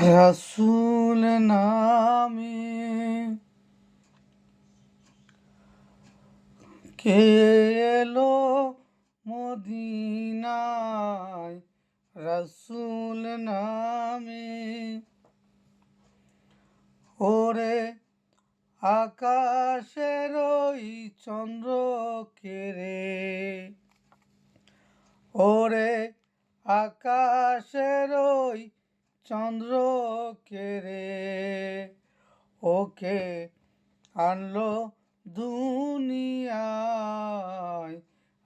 রাসুল নামে কে এলো মদিনায়? রাসুল নামে ওরে আকাশের ওই চন্দ্র কেরে ওরে আকাশের ওই চন্দ্র কেরে ওকে আনলো দুনিয়ায়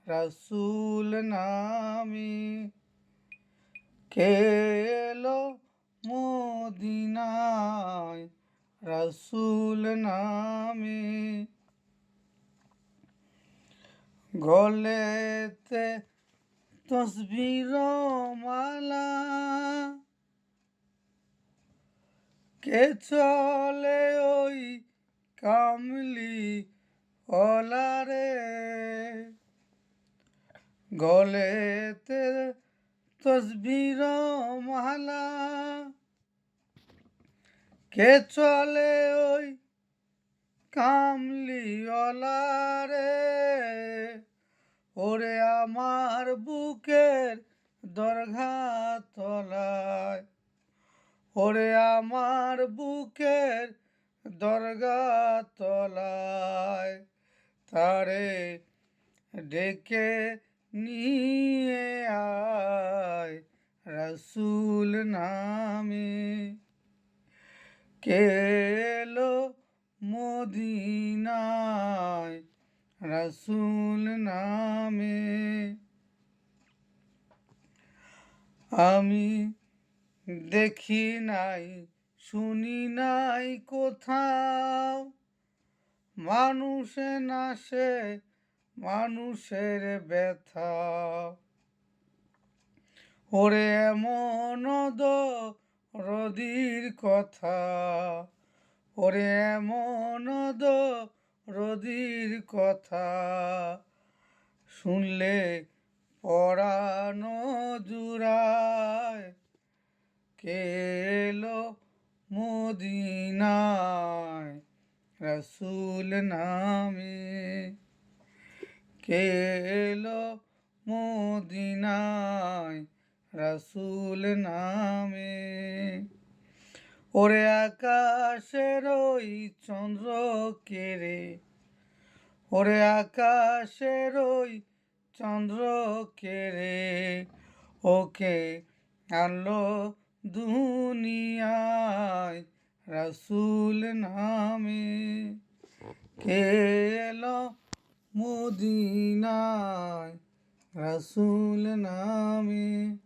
রসুল নামি। কে এলো মদিনায় রসুল নামে? গলেতে তসবির মালা কে চলে ওই কামলি ওলারে গলেতে তসবির মালা। কে চলে ওই কামলি ওলারে ওরে আমার বুকের দরঘা তলায় ওরে আমার বুকের দরগা তলায় তারে ডেকে নিয়ে আয় রসুল নামে। কে এলো মদিনায় রসুল নামে? আমি দেখি নাই, শুনি নাই কোথাও। মানুষে নাশে মানুষের ব্যথা। ওরে এমন রদির কথা, ওরে এমন রদির কথা। শুনলে পড়ানো জুড়ায় কে এলো মদিনায়? রসুল নামে। কে এলো মদিনায়? রসুল নামে। ওরে আকাশের ওই চন্দ্র কেরে ওরে আকাশের ওই চন্দ্র কেরে ওকে আনলো দুনিয়ায় রসুল নামে খেল মদিনায় রসুল নামে